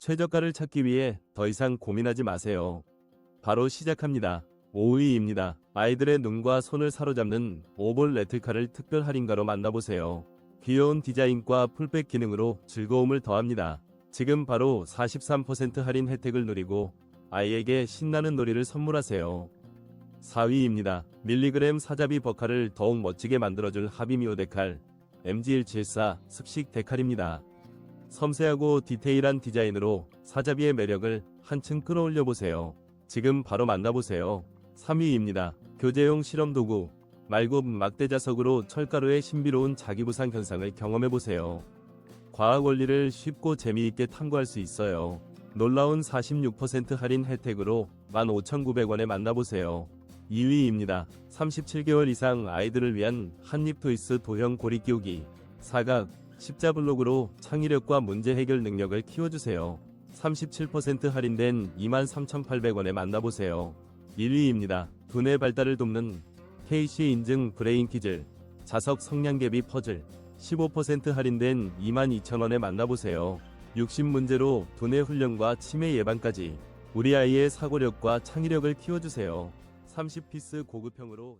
최저가를 찾기 위해 더 이상 고민하지 마세요. 바로 시작합니다. 5위입니다. 아이들의 눈과 손을 사로잡는 오볼 레트카를 특별 할인가로 만나보세요. 귀여운 디자인과 풀백 기능으로 즐거움을 더합니다. 지금 바로 43% 할인 혜택을 누리고 아이에게 신나는 놀이를 선물하세요. 4위입니다. 밀리그램 사자비 버카를 더욱 멋지게 만들어줄 하비미오 데칼 MG174 습식 데칼입니다. 섬세하고 디테일한 디자인으로 사자비의 매력을 한층 끌어올려 보세요. 지금 바로 만나보세요. 3위입니다. 교재용 실험 도구 말굽 막대 자석으로 철가루의 신비로운 자기부상 현상을 경험해 보세요. 과학 원리를 쉽고 재미있게 탐구할 수 있어요. 놀라운 46% 할인 혜택으로 15,900원에 만나보세요. 2위입니다. 37개월 이상 아이들을 위한 한입 토이스 도형 고리 끼우기 사각 십자 블록으로 창의력과 문제 해결 능력을 키워주세요. 37% 할인된 23,800원에 만나보세요. 1위입니다. 두뇌 발달을 돕는 KC 인증 브레인 키즐 자석 성냥개비 퍼즐 15% 할인된 22,000원에 만나보세요. 60문제로 두뇌 훈련과 치매 예방까지 우리 아이의 사고력과 창의력을 키워주세요. 30피스 고급형으로